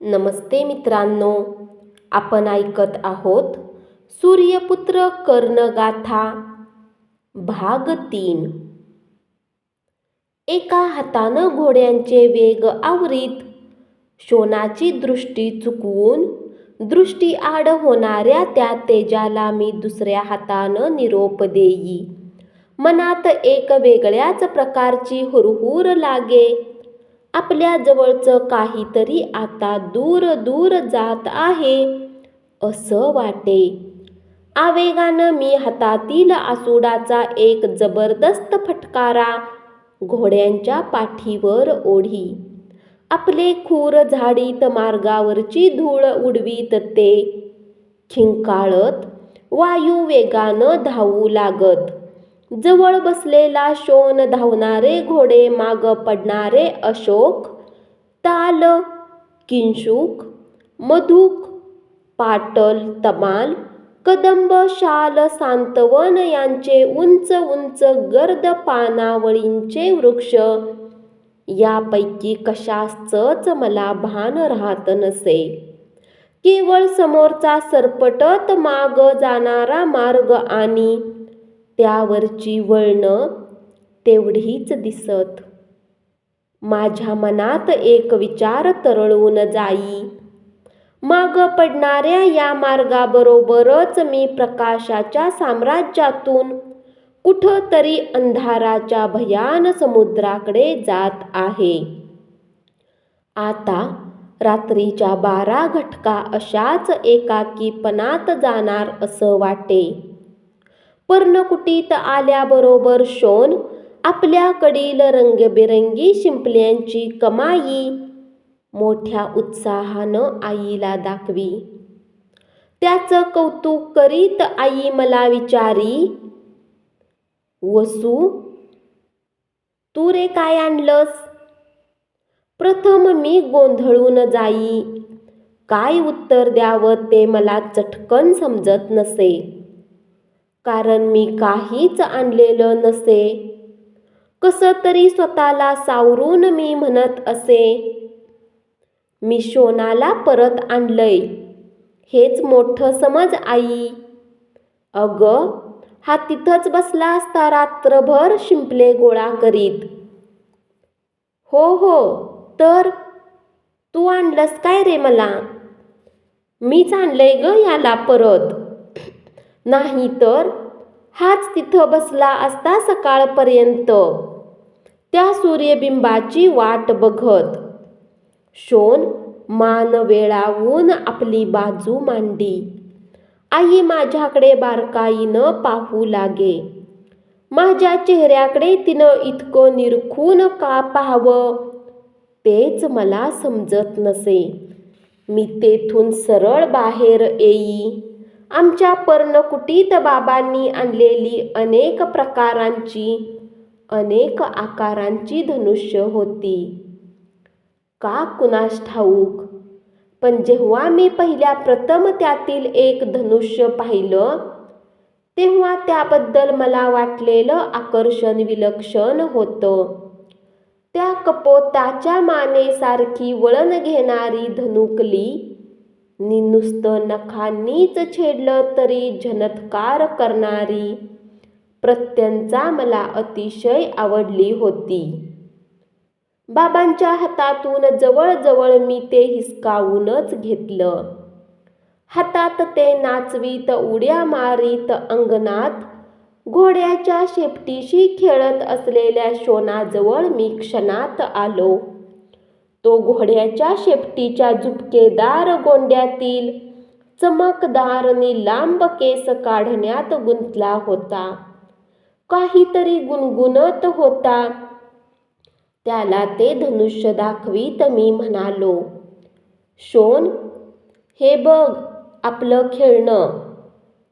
नमस्ते मित्रांनो आपण ऐकत आहोत सूर्यपुत्र कर्णगाथा भाग तीन. एका हातानं घोड्यांचे वेग आवरीत शोनाची दृष्टी चुकवून दृष्टी आड होणाऱ्या त्या तेजाला मी दुसऱ्या हातानं निरोप देई. मनात एक वेगळ्याच प्रकारची हुरहुर लागे आपल्या जवळचं काहीतरी आता दूर दूर जात आहे. असं वाटे. आवेगानं मी हातातील आसुडाचा एक जबरदस्त फटकारा घोड्यांच्या पाठीवर ओढी. आपले खूर झाडीत मार्गावरची धूळ उडवीत ते. खिंकाळत वायुवेगानं धावू लागत. जवळ बसलेला शोन धावणारे घोडे माग पडणारे अशोक ताल किंशुक मधुक पाटल तमाल कदंब शाल सांतवन यांचे उंच उंच गर्द पानावळींचे वृक्ष. यापैकी कशाचंच मला भान राहत नसे. केवळ समोरचा सरपटत माग जाणारा मार्ग आणि त्यावरची वळणं तेवढीच दिसत. माझ्या मनात एक विचार तरळून जाई. माग पडणाऱ्या या मार्गाबरोबरच मी प्रकाशाच्या साम्राज्यातून कुठंतरी अंधाराच्या भयान समुद्राकडे जात आहे. आता रात्रीच्या बारा घटका अशाच एकाकीपणात जाणार असं वाटे. पर्णकुटीत आल्याबरोबर शोन आपल्याकडील रंगबेरंगी शिंपल्यांची कमाई मोठ्या उत्साहानं आईला दाखवी. त्याचं कौतुक करीत आई मला विचारी वसू तू रे काय आणलंस? प्रथम मी गोंधळून जाई. काय उत्तर द्यावं ते मला चटकन समजत नसे. कारण मी काहीच आणलेलं नसे. कसं तरी स्वतःला सावरून मी म्हणत असे. मी शोनाला परत आणलंय. हेच मोठं समज आई. अगं हा तिथंच बसला असता रात्रभर शिंपले गोळा करीत. हो हो तर? तू आणलंस काय रे मला? मीच आणलंय ग याला परत. नाही तर हाच तिथं बसला असता सकाळपर्यंत. त्या सूर्यबिंबाची वाट बघत. शोन मान वेळावून आपली बाजू मांडी. आई माझ्याकडे बारकाईनं पाहू लागे. माझ्या चेहऱ्याकडे तिनं इतकं निरखून का पाहावं? तेच मला समजत नसे. मी तेथून सरळ बाहेर येई. आमच्या पर्णकुटीत बाबांनी आणलेली अनेक प्रकारांची अनेक आकारांची धनुष्य होती. का कुणास ठाऊक? पण जेव्हा मी पहिल्या प्रथम त्यातील एक धनुष्य पाहिलं तेव्हा त्याबद्दल मला वाटलेलं आकर्षण विलक्षण होतं. त्या कपोताच्या मानेसारखी वळण घेणारी धनुकली नि नुसतं नखांनीच छेडलं तरी झनत्कार करणारी प्रत्यंचा मला अतिशय आवडली होती. बाबांच्या हातातून जवळजवळ मी ते हिसकावूनच घेतलं. हातात ते नाचवीत उड्या मारीत अंगणात घोड्याच्या शेपटीशी खेळत असलेल्या शोनाजवळ मी क्षणात आलो. तो घोड्याच्या शेपटीच्या झुपकेदार गोंड्यातील चमकदार लांब केस काढण्यात गुंतला होता. काहीतरी गुणगुणत होता. त्याला ते धनुष्य दाखवीत मी म्हणालो शोन हे बघ आपलं खेळणं.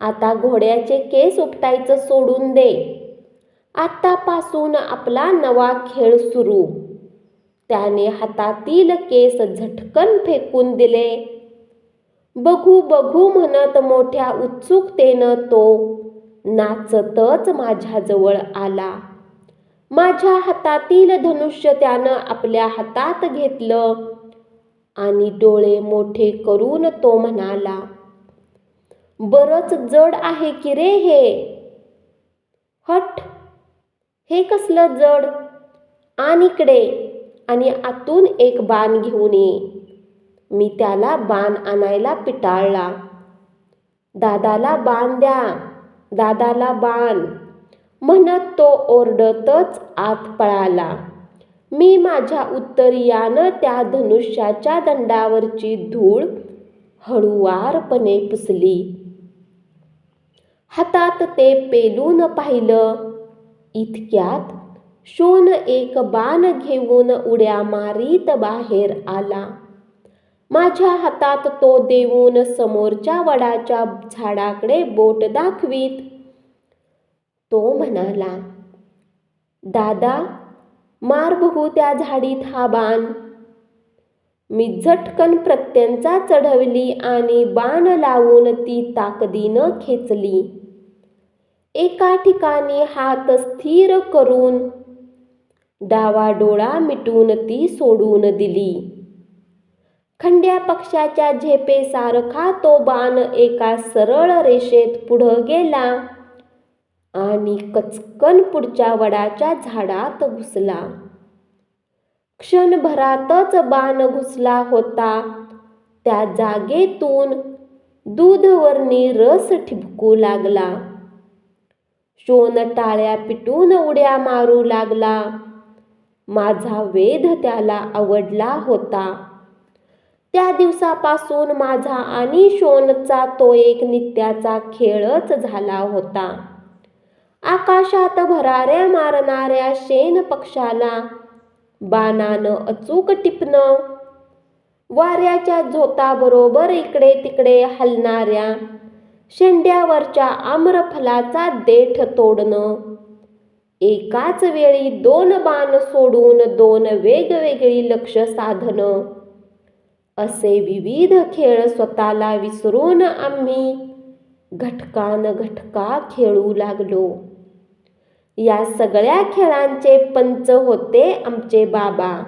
आता घोड्याचे केस उपटायचं सोडून दे. आत्तापासून आपला नवा खेळ सुरू. त्याने हातातील केस झटकन फेकून दिले. बघू बघू म्हणत मोठ्या उत्सुकतेनं तो नाचतच माझ्याजवळ आला. माझ्या हातातील धनुष्य त्यानं आपल्या हातात घेतलं आणि डोळे मोठे करून तो म्हणाला बरंच जड आहे की रे हे? हट हे कसलं जड? आणि इकडे. आणि आतून एक बाण घेऊन ये. मी त्याला बाण आणायला पिटाळला. दादाला बाण द्या दादाला बाण. म्हणत तो ओरडतच आत पळाला. मी माझ्या उत्तरीयानं त्या धनुष्याच्या दंडावरची धूळ हळुवारपणे पुसली. हातात ते पेलून पाहिलं. इतक्यात शोन एक बाण घेऊन उड्या मारीत बाहेर आला. माझ्या हातात तो देऊन समोरच्या वडाच्या झाडाकडे बोट दाखवीत. तो म्हणाला दादा मार बघू त्या झाडीत हा बाण. मी झटकन प्रत्यंचा चढवली आणि बाण लावून ती ताकदीनं खेचली. एका ठिकाणी हात स्थिर करून डावा डोळा मिटून ती सोडून दिली. खंड्या पक्षाच्या झेपेसारखा तो बाण एका सरळ रेषेत पुढं गेला आणि कचकन पुढच्या वडाच्या झाडात घुसला. क्षणभरातच बाण घुसला होता. त्या जागेतून दूधवरणी रस ठिबकू लागला. शोन टाळ्या पिटून उड्या मारू लागला. माझा वेध त्याला आवडला होता. त्या दिवसापासून माझा आणि शोनचा तो एक नित्याचा खेळच झाला होता. आकाशात भराऱ्या मारणाऱ्या शेन पक्षाला बाणानं अचूक टिपणं वाऱ्याच्या झोताबरोबर इकडे तिकडे हलणाऱ्या शेंड्यावरच्या आम्रफलाचा देठ तोडणं एकाच वेळी दोन बाण सोडून दोन वेगवेगळी लक्ष साधणं असे विविध खेळ स्वतःला विसरून आम्ही घटकान घटका खेळू लागलो. या सगळ्या खेळांचे पंच होते आमचे बाबा.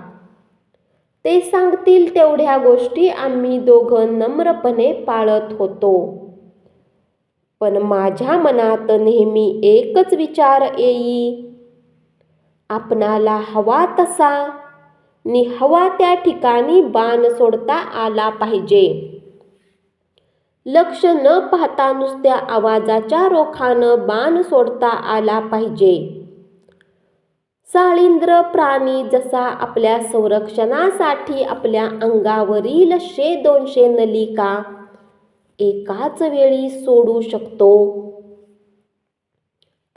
ते सांगतील तेवढ्या गोष्टी आम्ही दोघं नम्रपणे पाळत होतो. पण माझ्या मनात नेहमी एकच विचार येई. आपणाला हवा तसा नि हवा त्या ठिकाणी बाण सोडता आला पाहिजे. लक्ष न पाहता नुसत्या आवाजाच्या रोखानं बाण सोडता आला पाहिजे. साळिंद्र प्राणी जसा आपल्या संरक्षणासाठी आपल्या अंगावरील शे दोनशे नलिका एकाच वेळी सोडू शकतो.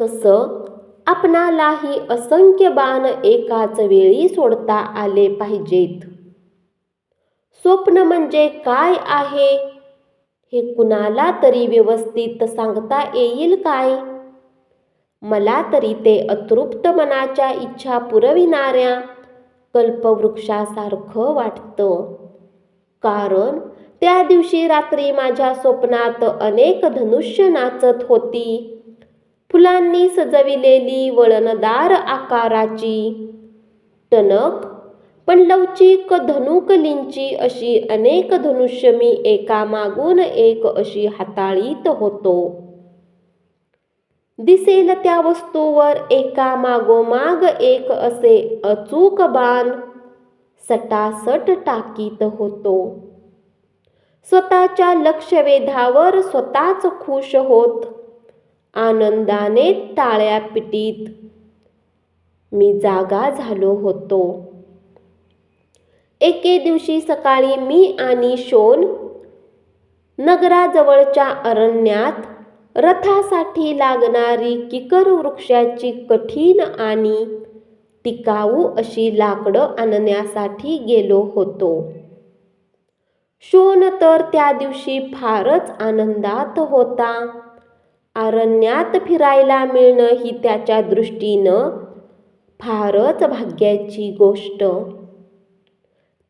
तसं आपणालाही असंख्य बाण एकाच वेळी सोडता आले पाहिजेत. स्वप्न म्हणजे काय आहे? हे कुणाला तरी व्यवस्थित सांगता येईल काय? मला तरी ते अतृप्त मनाच्या इच्छा पुरविणाऱ्या कल्पवृक्षासारखं वाटतं. कारण त्या दिवशी रात्री माझ्या स्वप्नात अनेक धनुष्य नाचत होती. फुलांनी सजविलेली वळणदार आकाराची टणक पण लवचिक धनुकलींची अशी अनेक धनुष्य मी एकामागून एक अशी हाताळीत होतो. दिसेल त्या वस्तूवर एका मागोमाग एक असे अचूक बाण सटासट टाकीत होतो. स्वतःच्या लक्षवेधावर स्वतःच खुश होत. आनंदाने टाळ्या पिटीत. मी जागा झालो होतो. एके दिवशी सकाळी मी आणि शोन नगराजवळच्या अरण्यात रथासाठी लागणारी किकर वृक्षाची कठीण आणि टिकाऊ अशी लाकडं आणण्यासाठी गेलो होतो. शोन तर त्या दिवशी फारच आनंदात होता. अरण्यात फिरायला मिळणं ही त्याच्या दृष्टीनं फारच भाग्याची गोष्ट.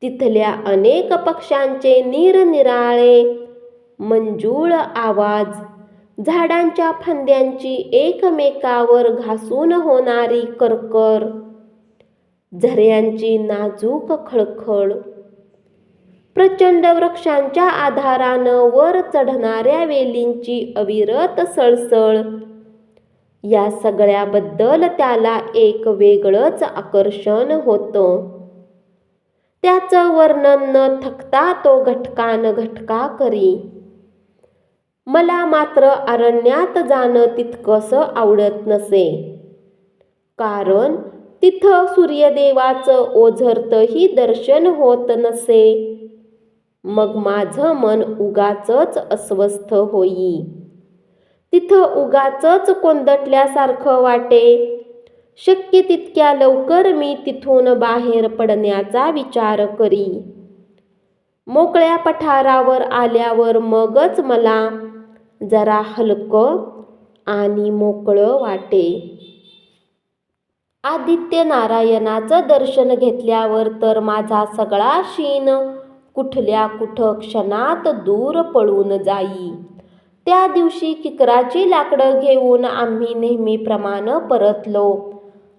तिथल्या अनेक पक्ष्यांचे निरनिराळे मंजूळ आवाज झाडांच्या फांद्यांची एकमेकावर घासून होणारी करकर झऱ्यांची नाजूक खळखळ प्रचंड वृक्षांच्या आधारानं वर चढणाऱ्या वेलींची अविरत सळसळ. या सगळ्याबद्दल त्याला एक वेगळंच आकर्षण होतं. त्याचं वर्णन न थकता तो घटकान घटका करी. मला मात्र अरण्यात जाणं तितकंसं आवडत नसे. कारण तिथं सूर्यदेवाचं ओझरतही दर्शन होत नसे. मग माझं मन उगाचच अस्वस्थ होई. तिथं उगाचच कोंदटल्यासारखं वाटे. शक्य तितक्या लवकर मी तिथून बाहेर पडण्याचा विचार करी. मोकळ्या पठारावर आल्यावर मगच मला जरा हलकं आणि मोकळं वाटे. आदित्य नारायणाचं दर्शन घेतल्यावर तर माझा सगळा शीन कुठल्या कुठं क्षणात दूर पळून जाई. त्या दिवशी किकराची लाकडं घेऊन आम्ही नेहमीप्रमाणे परतलो.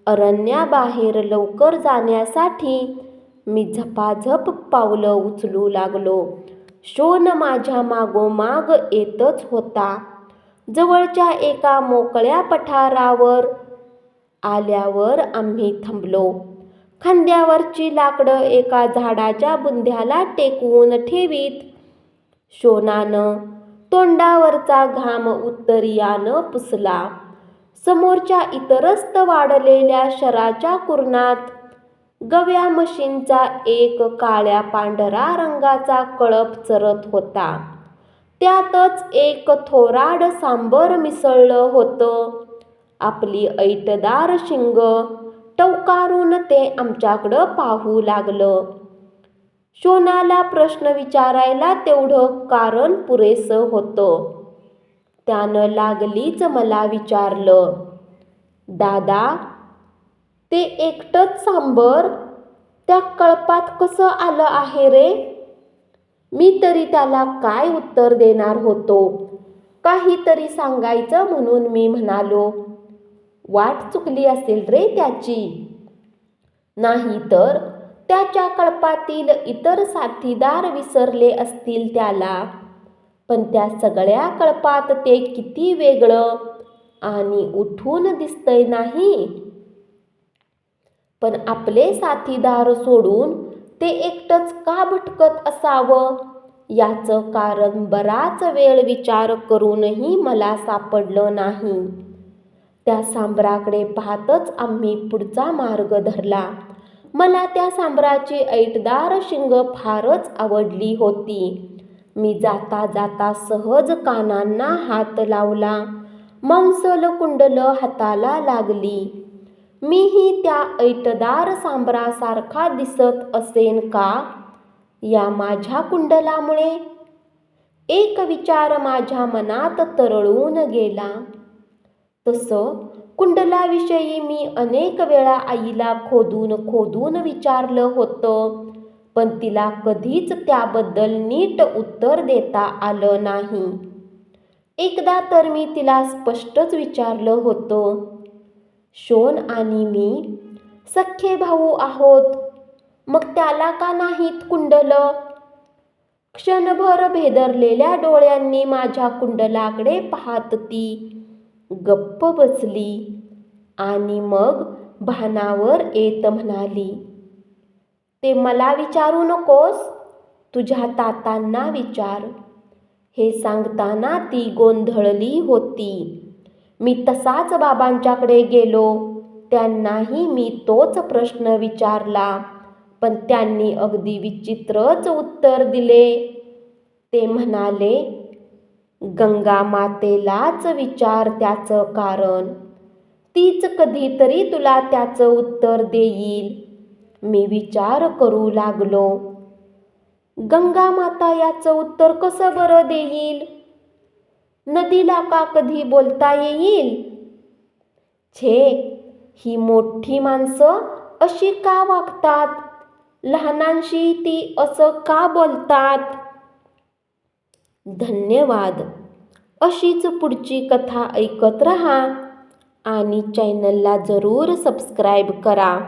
अरण्याबाहेर लवकर जाण्यासाठी मी झपाझप पावलं उचलू लागलो. शोन माझ्या मागोमाग येतच होता. जवळच्या एका मोकळ्या पठारावर आल्यावर आम्ही थांबलो. खांद्यावरची लाकडं एका झाडाच्या बुंध्याला टेकवून ठेवीत. शोनानं तोंडावरचा घाम उत्तरीयानं पुसला. समोरच्या इतरस्त वाढलेल्या शराच्या कुरणात गव्या मशीनचा एक काळ्या पांढरा रंगाचा कळप चरत होता. त्यातच एक थोराड सांबर मिसळलं होतं. आपली ऐटदार शिंग टवकारून ते आमच्याकडं पाहू लागलं. शोनाला प्रश्न विचारायला तेवढं कारण पुरेसं होतं. त्यानं लागलीच मला विचारलं दादा ते एकटंच सांबर त्या कळपात कसं आलं आहे रे? मी तरी त्याला काय उत्तर देणार होतो? काहीतरी सांगायचं म्हणून मी म्हणालो वाट चुकली असेल रे त्याची. नाही तर त्याच्या कळपातील इतर साथीदार विसरले असतील त्याला. पण त्या सगळ्या कळपात ते किती वेगळं आणि उठून दिसतंय नाही. पण आपले साथीदार सोडून ते एकटंच का भटकत असावं? याचं कारण बराच वेळ विचार करूनही मला सापडलं नाही. त्या सांबराकडे पाहतच आम्ही पुढचा मार्ग धरला. मला त्या सांबराची ऐटदार शिंग फारच आवडली होती. मी जाता जाता सहज कानांना हात लावला. मांसल कुंडल हाताला लागली. मीही त्या ऐटदार सांबरासारखा दिसत असेन का? या माझ्या कुंडलामुळे? एक विचार माझ्या मनात तरळून गेला. तसं कुंडलाविषयी मी अनेक वेळा आईला खोदून खोदून विचारलं होतं पण तिला कधीच त्याबद्दल नीट उत्तर देता आलं नाही. एकदा तर मी तिला स्पष्टच विचारलं होतं शोन आणि मी सख्खे भाऊ आहोत मग त्याला का नाहीत कुंडल? क्षणभर भेदरलेल्या डोळ्यांनी माझ्या कुंडलाकडे पाहत ती गप्प बसली आणि मग भानावर येत म्हणाली ते मला विचारू नकोस तुझ्या तातांना विचार. हे सांगताना ती गोंधळली होती. मी तसाच बाबांच्याकडे गेलो. त्यांनाही मी तोच प्रश्न विचारला पण त्यांनी अगदी विचित्रच उत्तर दिले. ते म्हणाले गंगा मातेलाच विचार त्याचं कारण. तीच कधीतरी तुला त्याचं उत्तर देईल. मी विचार करू लागलो. गंगा माता याचं उत्तर कसं बरं देईल? नदीला का कधी बोलता येईल? छे ही मोठी माणसं अशी का वागतात? लहानांशी ती असं का बोलतात? धन्यवाद. अशीच पुढची कथा ऐकत रहा आणि चॅनलला जरूर सबस्क्राईब करा.